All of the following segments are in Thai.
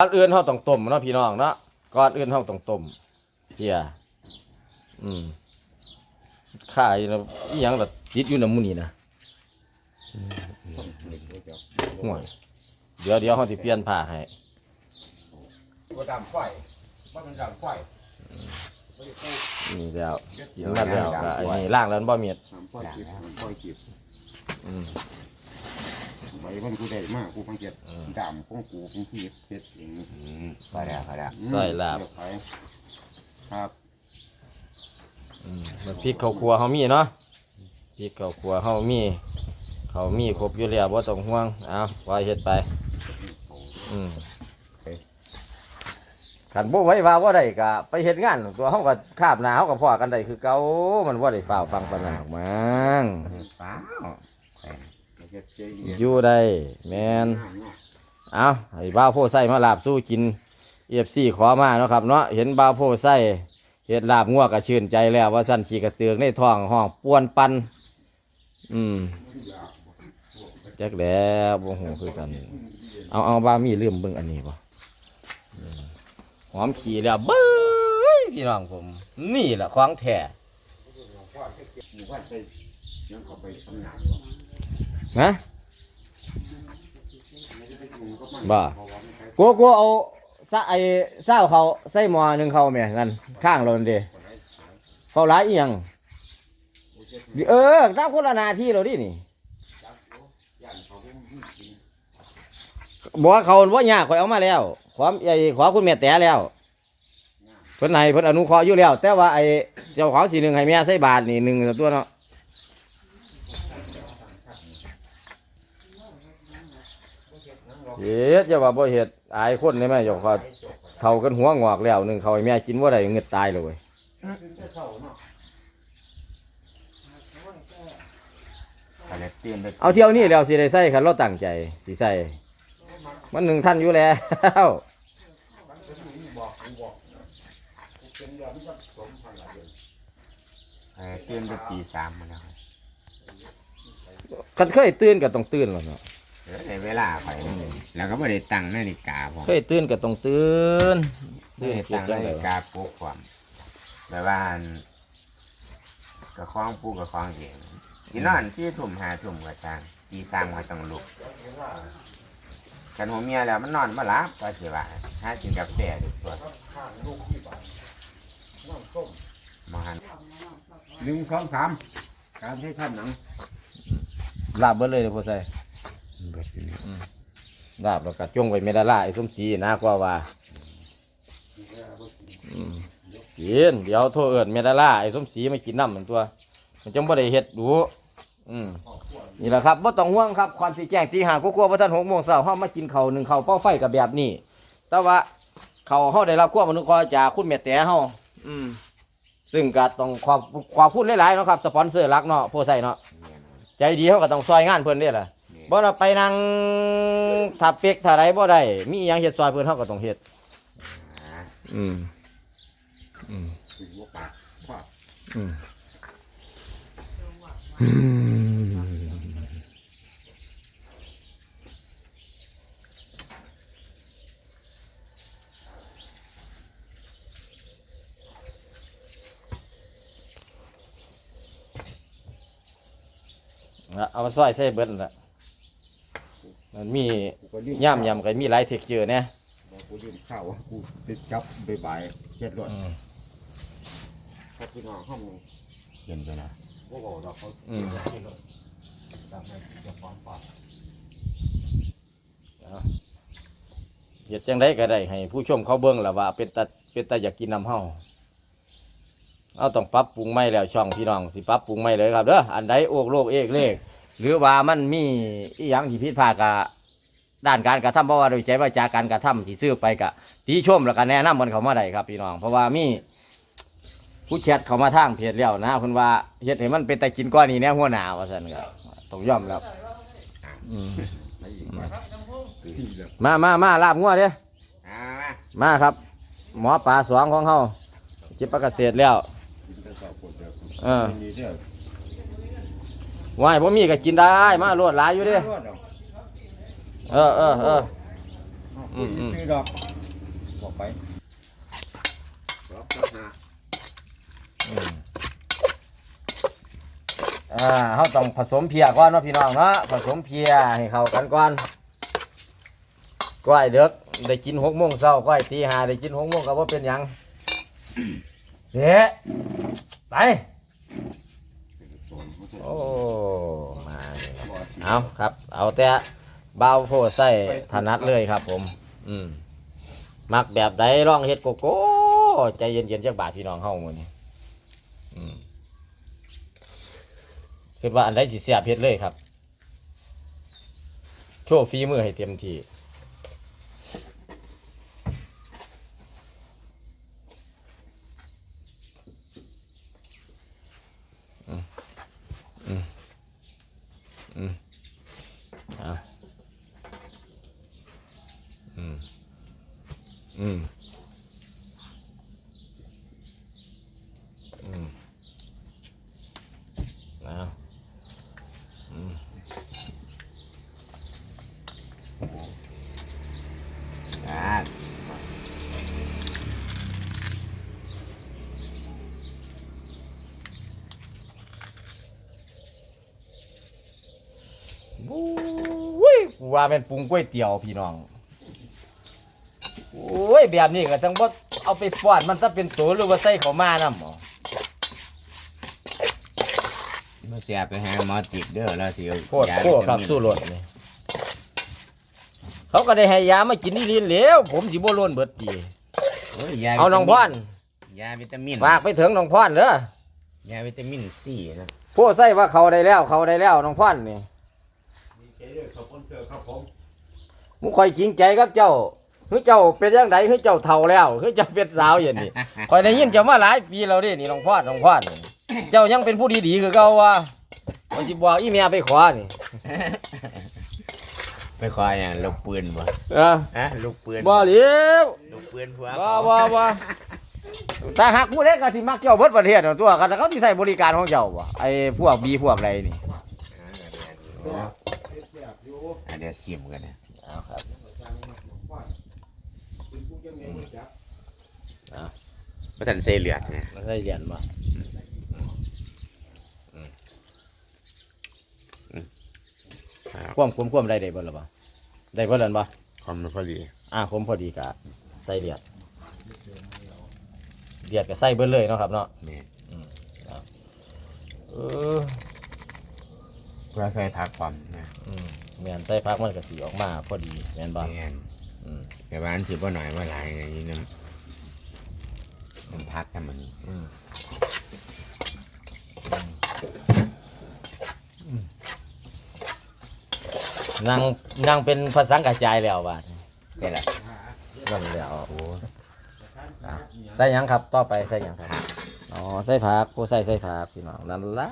ก่อนอื่นเฮาต้องต้มเนาะพี่น้องเนาะก่อนอื่นเฮาต้องต้มเจียอืมข่ายนะอีหยังล่ะติดอยู่น้ำมูนี่นะห่วยเดี๋ยวเดี๋ยวเฮาสิเปลี่ยนผ้าให้ตัวดำไฟมันเป็นดำไฟนี่แล้วถึงนั้นแล้วก็ไอ้นี่ล่างแล้วมันบ่เมียดดำไฟจิบดำไฟจิบอืม ใบมันกูได้มากกูพังเจ็ดดำของกูของพี่เจ็ดเองพอแล้วพอแล้วใส่ลาบ เดี๋ยวไปครับอืมมันพริกข้าวครัวเฮามีเนาะพริกข้าวครัวเฮามีเขามีครบอยู่แล้วบ่ต้องห่วงเอาว่าเฮ็ดไปอืมขันบ่ไว้ว่าว่าได้ก็ไปเฮ็ดงานตัวเฮาก็คาบหนาเฮาก็พอกันได้คือเก่ามันบ่ได้ฟ้าวฟังปานนั้นหรอกมั้ง เปล่า เจ็ดเจ๊เย็นอยู่ได้แม่นเอาให้บ่าวโพไส้มาลาบสู้กิน FC ขอมาเนาะครับเนาะเห็นบ่าวโพไส้เฮ็ดลาบงัวก็ชื่นใจแล้วว่าสั่นขี้กระเตือกในท้องห้องป้วนปันอืมจักแล้วบ่ฮู้คือกัน เอาเอาบ่ามีลืมเบิ่งอันนี้บ่อืมหอมขี้แล้วเบ้ยพี่น้องผม นี่แหละของแท้ หมู่บ้านไปยังเขาไปทำงานนะบ้าเพระว่มันใช้กูกูเอาซะไอ้เศร้าเขาใส่หมอหนึงเขาแม่นั่นข้างเราเด้เขาหลายอีหยังเออตามคนละหนาที่เราดินี่ย่านเขาก็มีกินบอกว่าเขาว่ายากข่อยเอามาแล้ว ความใหญ่ขอคุณแม่แต่แล้วเพิ่นให้เพิ่นอนุเคราะห์อยู่แล้ว แต่ว่าไอ้เจ้าของสีหนึ่งให้แม่ใส่บาทนี่หนึ่งตัวเนาะ เฮ็ดอย่าว่าบ่เฮ็ดอายคนได้ไหมเจ้าก็เท่ากันหัวงอกแล้วหนึ่งเขาให้แม่กินว่าได้เงือดตายเลยเว้ยพอแล้วเตรียมไปเอาเที่ยวนี้แล้วสิได้ใส่คันเราตั้งใจสิใส่มันหนึ่งท่านอยู่แล้วเออเตรียมไปตีสามมาแล้วครับ คันเคยตื่นก็ต้องตื่นแล้วเนาะเออ ในเวลาข่อยนี่แล้วก็ไม่ได้ตั้งนาฬิกาผมเคยตื่นก็ต้องตื่นไม่ตื่นได้เสียตั้งจันางเลฬิยกาปลุกความแบบว่าอันกระคล้องปูกระคล้องเองที่นอนที่ถุ่มหาถุ่มกระช่างตีสามก็ต้องลุกกันหัวเมียแล้วมันนอนมาลับก็สิว่าหากินกาแฟทุกตัวมาหันหนึ่งสองสามการให้ท่านหนังลาบเบิดเลยเด้อพ่อใส่ ลาบแล้วก็จงไว้ไม่ได้ละไอ้สมศรีนะกว่าว่าอืมกินเดี๋ยวโทรเอิ้นเมดาล่าไอ้สมศรีมากินน้ำมันตัว มันจังบ่ได้เฮ็ดดูอืมนี่แหละครับบ่ต้องห่วงครับความสิแจ้งตีห้าก็กลัวว่าท่าน6โมงเช้าเฮามากินข้าวหนึ่งข้าวเป้าไฟกับแบบนี้ แต่ว่าเขาวเฮาได้รับความอนุเคราะห์จากคุณแม่แต่เฮาอืม ซึ่งก็ต้องขอบขอบคุณหลายๆเนาะครับ สปอนเซอร์หลักเนาะโพไซเนาะใจดีเขาก็ต้องซอยงานเพิ่นเด้ล่ะ บ่เราไปนั่งทับเป็กถ้าไรบ่ได้ มีอิหยังเฮ็ดซอยเพิ่นเฮาก็ต้องเฮ็ดอืมอืมถึงหัวปากคว้าอืมเอาเอามาซอยใส่เบิดนั่นล่ะ มันมีกูก็ลืมย่ำยำก็มีหลายเทคเจอร์เนี่ยบอกกูลืมข้าวกูติดจับบ่ายๆเจ็ดรถพอพี่น้องห้องนึงเห็นไปนะโอ้โหดอกเขาอืมดำให้จะความปากเฮ็ดจังไดก็ได้ให้ผู้ชมเขาเบิ่งล่ะว่า เป็นตาเป็นตาอยากกินน้ำเฮาเอาต้องปรับปรุงใหม่แล้วช่องพี่น้องสิปรับปรุงใหม่เลยครับเด้ออันใดโอกโลกเอกเลข หรือว่ามันมีอีหยังที่ผิดพลาดกะด้านการกระทำเพราะว่าโดยใจว่าจากการกระทำที่ซื้อไปกะตีชมแล้วก็แนะนำมันเขามาได้ครับพี่น้อง เพราะว่ามีผู้แชทเขามาทางเพจแล้วนะเพิ่นว่าเฮ็ดให้มันเป็นตากินก้อนนี้แน่หัวหนาว่าซั่นก็ต้องยอมรับอืมไม่อีกว่ามามามาลาบงัวเด้อมาครับ หมอป่าสองของเฮาจิบประเกษตรแล้วกินแต่ข้าวโพดเออ ว่ายบ่มีก็กินได้มาโลดหลายอยู่เด้รอดเอาเออเออเออมกูสิซื้อดอกบอกไปรับจักหาอืมอ่าเขาต้องผสมเพียก่อนเนาะพี่น้องเนาะผสมเพียให้เข้ากันก่อนก้อยเด็กได้กินหกโมงเช้าก้อยตีห้าได้กินหกโมงก็ว่าเป็นหยัง เสียไปโอ้มานี่ เอาครับ เอาแต่เบาโพดใส่ถนัดเลยครับ ผม อืมมักแบบใดร่องเฮ็ดโกโก้ใจเย็นๆจากบาทพี่น้องเฮามื้อนี้อืมคิดว่าอันใดสิเสียบเฮ็ดเลยครับ โชว์ฝีมือให้เต็มที่อืมอืมอืมเอาอืมอืมอืม เอาอืม อ่า บู้ยกู ว่าเป็นปรุงก๋วยเตี๋ยวพี่น้อง โอ้ยแบบนี้ก็ต้องบ่เอาไปฟอดมันซะเป็นตัวหรือว่าใส่เข้ามานำบ่มาเสียไปหาหมอติดเด้อแล้วสิเอาโคตรยาโคตรครับวิตามินสู้รสนี่เขาก็ได้ให้ยามากินนี่ลินแล้วผมสิบ่ล้นเบิดปีโอ้ยยาเอาน้องพรยาวิตามินฝากไปถึงน้องพรเด้อยาวิตามินซีนะ ผู้ใส่ว่าเขาได้แล้วเขาได้แล้วน้องพรนี่มี เกลือขอบคุณเกลือครับผมมุคอยจริงใจกับเจ้าคือเจ้าเป็นยังไงคือเจ้าเฒ่าแล้วคือเจ้าเป็นสาวอย่างนี้คอยได้ยินเจ้ามาหลายปีแล้วเดินี่น้องพอดน้องพอดนี่เจ้ายังเป็นผู้ดีๆคือเก่าว่าวันสิบอกอีเมียไปขอนี่ไปขออย่างลูกปืนบ่เออฮะลูกปืนบ่เลี้ยวลูกปืนผัวบ่เขาบ่บ่แต่หากผู้เล็กก็สิมักเจ้าเบิดประเทศนั่นตัวก็แต่เขาสิใช้บริการของเจ้าบ่ไอ้พวกบีพวกอะไรนี่เสียบ อยู่อะเดี๋ยวชิมกันนะเอาครับเป็นผู้ยังไงบ่จักบ่ทันใส่เลือดนะมันใช้เหรียญบ่ความความความได้ได้เบ่ล่ะบ่ได้เบ่ล่ะบ่ความไม่พอดีอ่าผมพอดีกะใส่เดียดเดียดก็ใส่เบิ้เลยเนาะครับเนาะแม่เออเพื่อเคยพักความนะอืม แมนใส่พักมันก็สีออกมาพอดีแมนบ่แม่นอืมแต่ว่าอันสิบ่หน่อยบ่หลายอย่างนี้นะมันพักกันมันอืมนางนางเป็นภาษากระจายแล้วบาดได้ละนั่นแล้วโอ้อะใส่หยังครับต่อไปใส่หยังครับอ๋อใส่ผักผู้ใส่ใส่ผักพี่น้องนั่นละ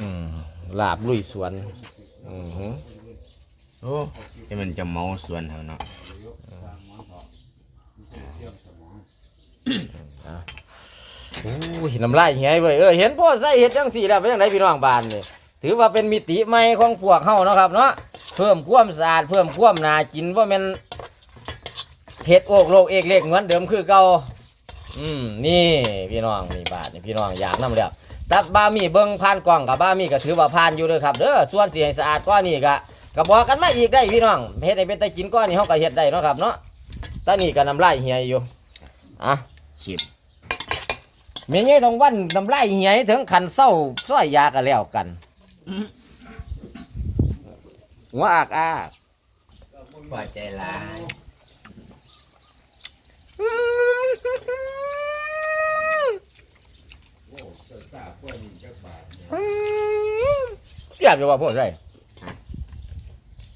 อืมลาบลุยสวน อือหือโอ้ที่มันจะเมาสวนเท่าเนาะโอ้ยน้ำลายเหี่ยเว้ยเออเห็นพ่อใส่เห็ดจังสี่แล้วเป็นยังไงพี่น้องบ้านนี่ถือว่าเป็นมิติใหม่ของพวกเฮาเนาะครับเนาะเพิ่มความสะอาดเพิ่มความน่ากินว่าแมันเห็ดโอกโลกเอกเล็กเหมือนเดิมคือเก่าอืมนี่พี่น้องนี่บาทนี่พี่น้องอยากนํแล้ว ตับบามีเบิ่งผ่านกล้องกับบ้ามีก็ถือว่าผ่านอยู่เด้อครับเด้อส่วนสิให้สะอาดกว่านี้ก็ก็บอกกันมาอีกได้พี่น้องเฮ็ดให้เป็นตากินก้อนนี่เฮาก็เฮ็ดได้เนาะครับเนาะตอนนี้ก็น้ำลายเหี่ยอยู่อะชิมเมียใหญ่ต้องวันน้ำลายเหี่ยถึงขันเศร้าซ้อยยากันแล้วกันหัวอากอากพอใจหลาย โอ้ เจ้าตาพวกนี้จักบาทเนี่ยเสียบอยู่ว่าพวกไร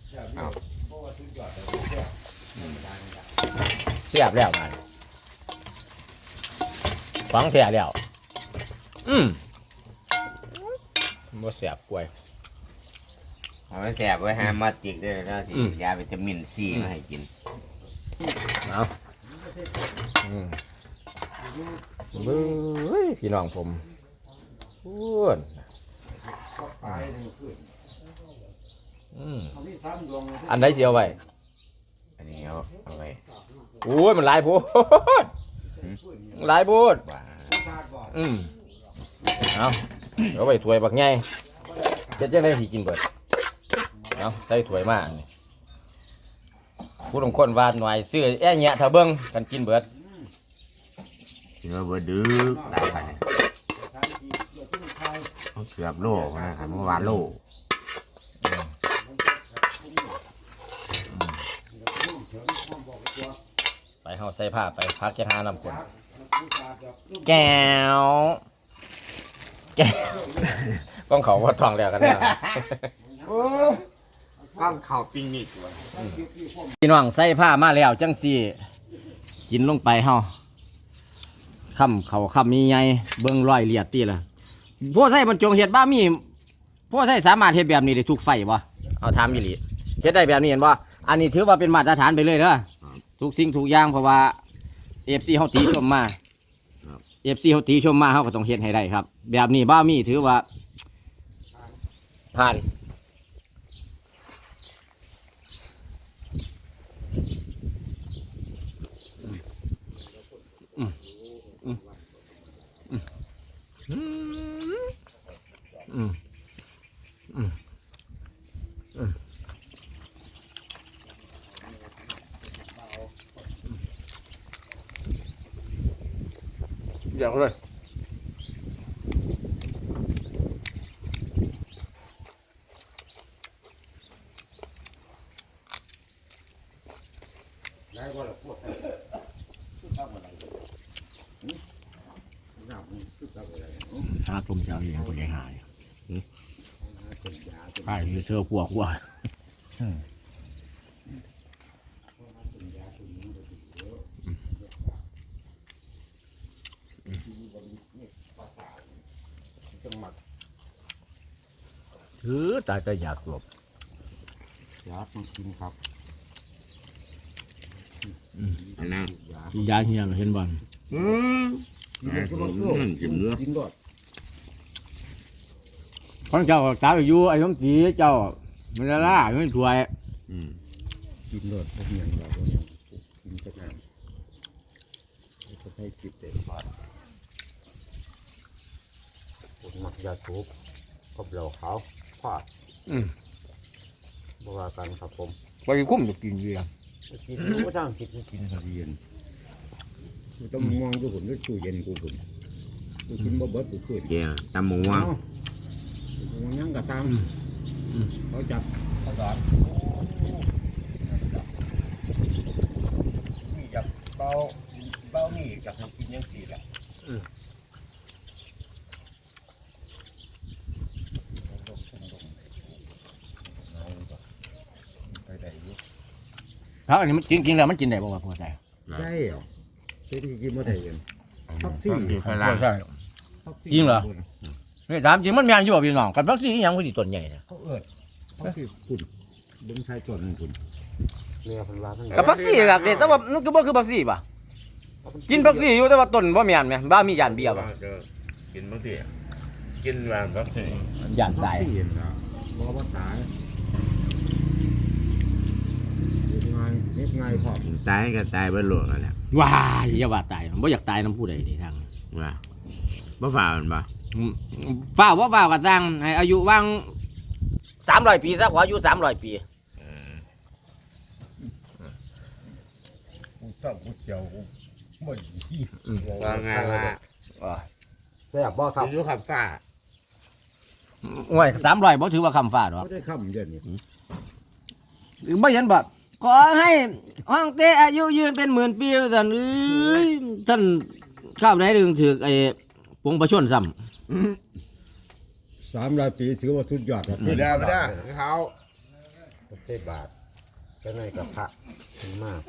เสียบอยู่เพราะว่าสุดยอดแต่ว่าเสียบธรรมดานี่ล่ะเสียบแล้วมันฟังแท้แล้วอืมบ่เสียบกล้วย เอาไว้แสบไว้หาหมาติกด้วยแล้วสิอืม ยาวิตามินซีมาให้กินเอาอืมเบ้ยพี่น้องผม พูนก็ไปนี่คืออืมเขามีสามดวงเลยอันใดเสียวไว้อันนนี้เอาเอาไว้โอ้ยมันหลายโพดหลายโพดว่าอืมเอาเอาไปถ้วยบักใหญ่เจ็ดจังได้สิกินเบิดเอาใส่ถ้วยมาอันนี้ผู้ลงคนวาดหน่อยซื้อแอ่แยะถ้าเบิ่งกันกินเบิดเชื่อบ่ดึกได้ปานนี้ เอาเกือบโลนะครับเมื่อวานโลไปเฮาใส่ผ้าไปพักจะหาน้ำคนแก้วแก้วต้องเขาว่าท้องแล้วกันนะโอ้ข้างเข่าปิงนิกว่ะพี่น้องใส่ผ้ามาแล้วจังสี่กินลงไปเฮาคำเขาคำมีไงเบิ่งรอยเลียดตีละ พวกใส่บรรจงเห็ดบ้ามีพวกใส่สามารถเฮ็ดแบบนี้ได้ทุกไฟบ่เอาถามอีหลีเฮ็ดได้แบบนี้เห็นบ่อันนี้ถือว่าเป็นมาตรฐานไปเลยเด้อทุกสิ่งทุกอย่างเพราะว่า FC เฮาตีชมมา FC เฮาตีชมมาเฮาก็ต้องเฮ็ดให้ได้ครับ แบบนี้บ้ามีถือว่าผ่าน อืมอืมอืมอย่างไรบ่ล่ะพวกทำอะไรน้ำมันคือทำอะไรเนาะ หากลมเจ้าเองคนยังหาย หาต้นยาต้น หายอยู่ เชื่อพวกว่าจังหวัดถือตายก็อยากหลบยาต้องกินครับอันนั้นยาที่ยาเฮียงเห็นบ่อืมกินได้ก็บ่เกินกินเนื้อกินดอด ของเจ้าตายอยู่ไอ้สมศรีเจ้ามันจะล่าไม่ถวย อืมกินดอดพวกเมียงเราพวกเมียงกินจักน้ำจะให้จิตเด็ดขาดผมมักยาสูบกับเหล้าขาวฟาดอืมบ่ว่ากันครับผมไปคุ้มจะกินเบียร์กินรู้ว่าทางกินกินข้าวเย็นกูต้องมองดูผมด้วยตู้เย็นกูผมกูกินบ่เบิดกูขึ้นเกี่ยวตำหมูเอาอะกู ยังกระตังเขาจับเขาสอนนี่จับเบาเบานี่จับให้กินยังสี่แหละไปได้อยู่ครับอันนี้มันกินกินแล้วมันกินได้บ่ว่าพอใจได้เหรอที่ที่กินบ่ได้ยังท็อกซี่ฝรั่งใช่ท็อกซี่จริงเหรอ นี่ถามจริงมันแม่นอยู่บ่พี่น้องกันพักซี่อีหยังคือสิต้นใหญ่เนี่ยเขาเอิดท็อกซี่คุณเบิ้งชายจนคุณเนี่ยพันว่าพันกับพักซี่กับเด็แต่ว่ามันก็บ่คือพักซี่ป่ะกินพักซี่อยู่แต่ว่าต้นบ่แม่นแหมบ้ามียานเบียร์ป่ะกินบางทีกินแบบบางทียานท็อกตายซี่นะบอกว่าตายยังไงยังไงพ่อตายก็ตายเบิดโลกแล้วแหละว้ายอย่าว่าตายบ่อยากตายน้ำผู้ใดนี่ทางว่าบ่ฝ่ามันบ่ อืมฟ้าวบ่ฟ้าวก็สร้างให้อายุว่าง300ปีซะขออายุ300ปีกูชอบกูเจียวกูไม่ดีว่าไงว่าอ่าแซ่บบ่ครับอยู่ขับฟ้าโอ้ย300บ่ถือว่าคำฟ้าดอกไม่ได้คำเดียวนี่หรือไม่เห็นแบบขอให้ห้องเต้อายุยืนเป็นหมื่นปีท่านเอ้ยท่านข้าวไหนถึงถือไอ้ปวงประชนซ้ สามร้อยปีถือว่าสุดยอดครับไม่ได้ไม่ได้เขาประเทศบาทก็ในกับพระขึ้นมาก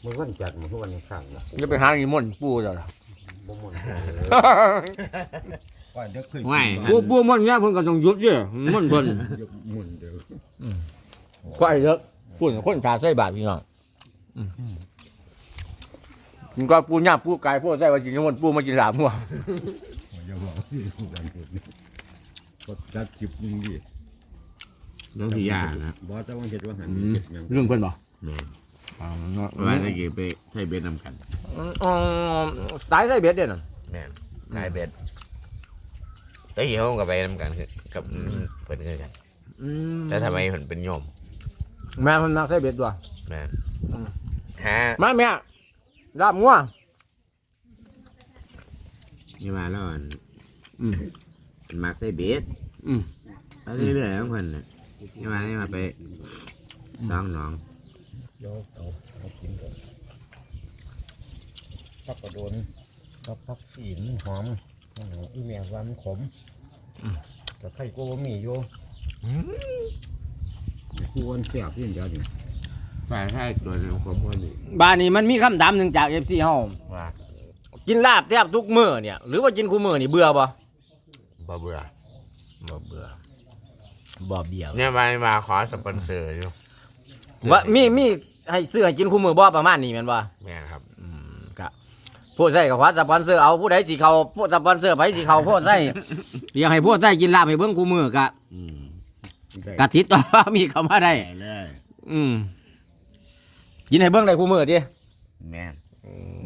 เมื่อวันจันทร์เมื่อวันอังคารนะำจะไปหาอีมนต์ปูจ้ะบ่มนว่าเดี๋ยวเคยไม่ปูปูมนต์เนี่ยเพิ่นก็ต้องหยุดเด้อมนต์เพิ่นมนเดี๋ยวก็ไอ้เด้อปูนคนชาใส่บาทพี่น้องอืมมันก็ปูย่างปูไก่ปูใส่ว่ากินมนต์ปูมากินสามหัว อย่าบอกที่ดันเห็นก็กัดจิบนึงดิน้องพี่ยานะบอสจะว่าเห็ดว่าหันอืมเห็ดหยังเรื่องเพิ่นบ่แม่นว่าตะกี้ไปไทยเบ็ดนำกันอืมสายใส่เบ็ดเด่นนแม่นไทยเบ็ดไอ้ยเขาก็ไปนำกันคือกับเพิ่นคือกันอืมแล้วทำไมเพิ่นเป็นโยมแม่มันมักใส่เบ็ดตัวแม่นอืมฮะมาแม่ลาบงัวนี่มาแล้วอัน อืมมันมักใส่เบ็ดอืมไปเรื่อยๆของเพิ่นน่ะนี่มานี่มาไปน้องน้องเดี๋ยวเอาเอากินก่อนพักกระโดนกับพักสีนหอมอืมอีเมียว่ามันขมแต่ไข่ก็บ่มีอยู่ควรเสียบยิ่งเดียวนี่ฝ่ายให้ตัวนึงผมคนนี้บ้านนี้มันมีคำถามหนึ่งจากเอฟซีเฮาว่ากินลาบแทบทุกมื้อเนี่ย หรือว่ากินคู่มื้อนี่เบื่อบ่ บ่เบื่อบ่เบื่อบ่เบี้ยวเนี่ยมามาขอสปอนเซอร์อยู่ว่ามีมีให้ซื้อให้กินคู่มื้อบ่ประมาณนี้แม่นบ่แม่นครับ อืมก็ผู้ใส่ก็ขอสปอนเซอร์เอาผู้ใดสิเข้าผู้สปอนเซอร์ไปสิเข้าผู้ใส่เรียกให้ผู้ใส่กินลาบให้เบิ่งคู่มื้อก็อืมได้กะติดต่อมีเข้ามาได้ ได้เลยอืมกินให้เบิ่งได้คู่มื้อติแม่น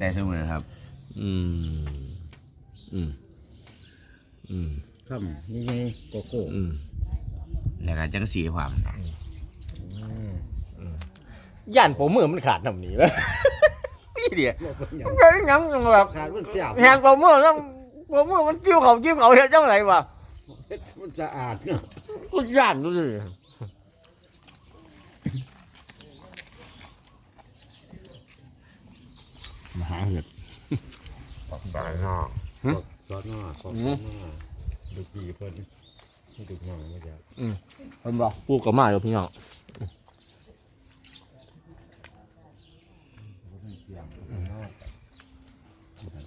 ได้ทุกมือครับ อืมอืมอืม คำนี่ไงโกโก้อืมแล้วก็จังสีความอืมย่านผมมือมันขาดน้ำนี้แล้วพี่เดียโลกเป็นอย่างเป็นหยังแบบขาดมันเสียบแหงผมมือต้องผมมือมันจิ้วเขาจิ้วเขาเฮ็ดจังไรวะมันสะอาดเนาะกูย่านดูสิมาหาเห็ดสายนอกหึซอสหน้าซอสอืหมน้า ดูปีเพิ่นให้ดูหน่อยมาจากมันบอกพูดกับมาอยู่พี่น้องเสียงหน้า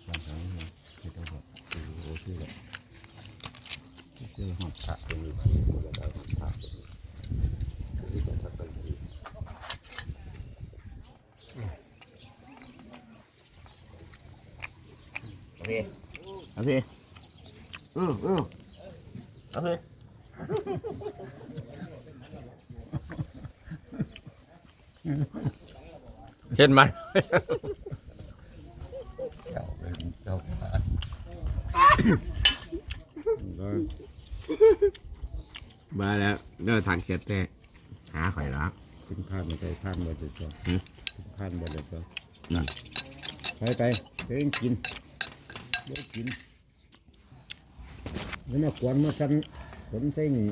ความสังเกตเห็นแล้วแบบโอ้โหชื่อแบบชื่อหอดผักเป็นอยู่ที่คนละดาวหอดผักเป็นอยู่ที่จะทักกันทีโอเคโอเคอืออือโอเคเห็นไหมเจ้าเป็นเจ้าป่าแล้วมาแล้วเลิกทางเขียดแต่หาข่อยแล้วขึ้นข้านไม่ใช่ข้านบ่เด็ดจ้ะหึขึ้นข้านบ่เด็ดจ้ะอืมไปไปเดี๋ยวกินเดี๋ยวกิน นี่มากวนมาสั่นขนใส่นี่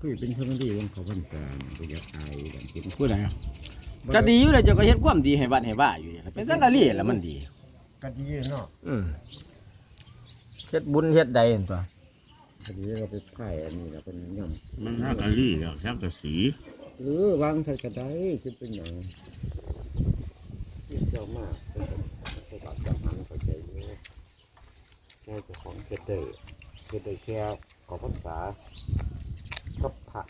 ก็เป็นเพื่อนดีของเขาพันษาไปอยากอายกันกินพูดอะไรจะดีอยู่เลยเจ้าก็เฮ็ดความดีให้วัดให้ว่าอยู่นี่ล่ะเป็นสังกะลีแล้วมันดี กะดีเนาะอืมเฮ็ดบุญเฮ็ดใดนั่นตัวกะดีเราไปพ่ายอันนี้เราเป็นย่ำมันน่ากะลี่ดอกซักกะสีเออวางใส่กระไดคือเป็นอย่างที่เจ้ามากเป็นเป็นบาดจับมันเข้าใจอยู่ง่าย เจ้าของเกตเตอร์เกตเตอร์แค่ขอพรรษาก็พระ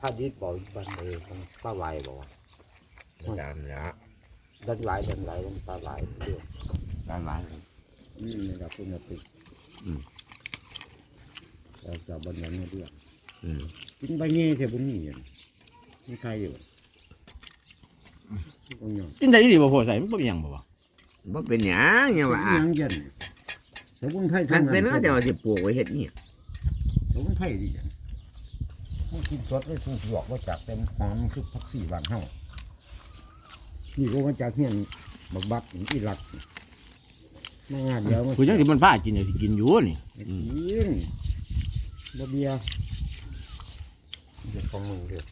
พระดิษบอกบันเลยมันปลาไหลบอกว่าตามแล้วดันไหลดันไหลดันปลาไหลเรื่องตามมานี่นะครับคุณติอืมเราจะบันนั้นเรื่องอืมกินใบเงี้ยเท่าบุญนี่อย่างนี่ใครอยู่ก็ยังกินได้ดีบ่พอใส่มันบ่มีหยังบ่วะบ่เป็นหยังยังว่ายังเย็น สมุนไพรคันเป็นก็จะว่าสิปลูกไว้เฮ็ดนี่สมุนไพรดีจังมันกินสดเลยสูหลอกว่าจากเต็มหอมคือผักสีบานเฮานี่ก็มาจากเฮียนบักบักอีหลักมางานเดียวมากูจังสิมันพากินอยู่สิกินอยู่นี่กินบ่เบียร์เดี๋ยวของมึงเด้อ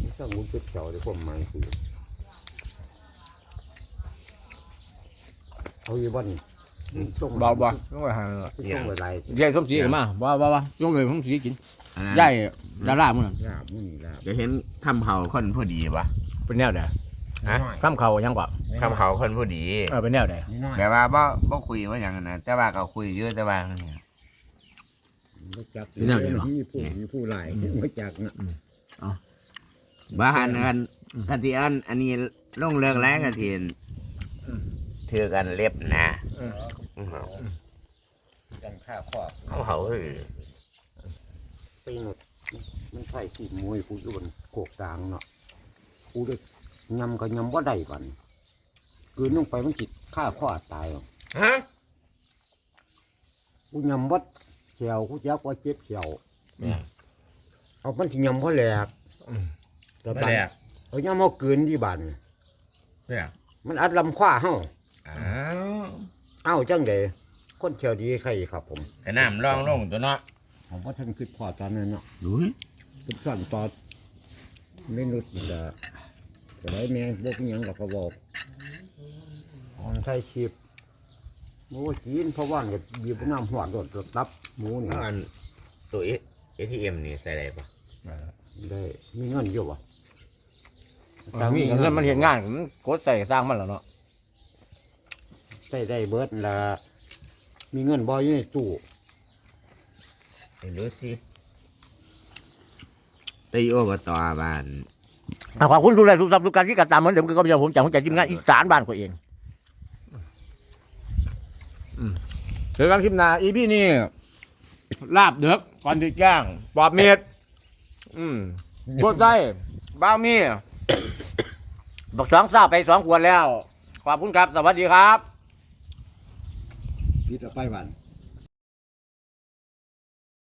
นี่สร้างมุนเป็ดเจ้าได้ความหมายคือ เอาอยู่บ่นี่จงบ่บ่ต้องไปหาจงไว้ไรเรียกสมศรีกันมาบ่บ่บ่ยกเลยสมศรีกินอันนั้นยายดารามื้อนั้นลาบมื้อนี้ลาบจะเห็นคำเผาคนผู้ดีปะเป็นแนวใดฮะคำเขายังกว่าคำเผาคนผู้ดีเออเป็นแนวใดนี่น้อยแบบว่าบ่บ่คุยว่าอย่างนั้นนะแต่ว่าก็คุยเยอะแต่ว่าเนี่ยบ่จักมีผู้มีผู้หลายบ่จักนะบ้านกันกะทิอันอันนี้ลงเลิกแล้วกะทิเถือกันเล็บนะกันค่าครอบเขาเผาเฮ้ยปหนดมันใส่สีมวยผู้อยู่บนโขกกลางเนาะผู้ได้ยำก็ยำว่าได้บันคืนลงไปมันจิตฆ่าข้อตายหรอกฮะผู้ยำวัดเขียวผู้ยักว่าเจ็บเขียวเนี่ยเอามันที่ยำว่าแหลกอืมแต่แหลก เอายำเอาเกินที่บันเนี่ยมันอัดลำคว้าเฮา อ้าวเอ้าจังเดคนเขียวดีใครครับผมกระน้ำรองลงตัวเนาะผมว่าท่านคือพอตอนนั้นเนาะดูยเป็นสั่นตอนไม่นุดนี่แหละแต่ไรแม่พวกนี้ยังกับกระบอกของไทยชิบหมูจีนเพราะว่าเนี่ยหยิบน้ำหวานโดดตับหมูนี่เอาอันตัวเอทีเอ็มนี่ใส่อะไรปะได้มีเงินอยู่วะ มีเงินมันเห็นงานมันกดใส่สร้างมันแล้วเนาะ ใส่ได้เบิดละมีเงินบ่อยู่ในตู้ไม่รู้สิตีโอบตบ้านอะขอบคุณทุกท่านทุกท่านทุกการที่กระตามเหมือนเดิมคือก็ยังผมจากผมจากทีมงานอีสานบ้านตัวเองอืมเจอกันคลิปหน้าอีพี่นี่ลาบเดือกก่อนที่แจ้งปอบเม็ดอืมบดได้บ้าวมีบอกสองเศร้าไปสองขวดแล้ว ขอบคุณครับ สวัสดีครับ ปิดเอาไปวัน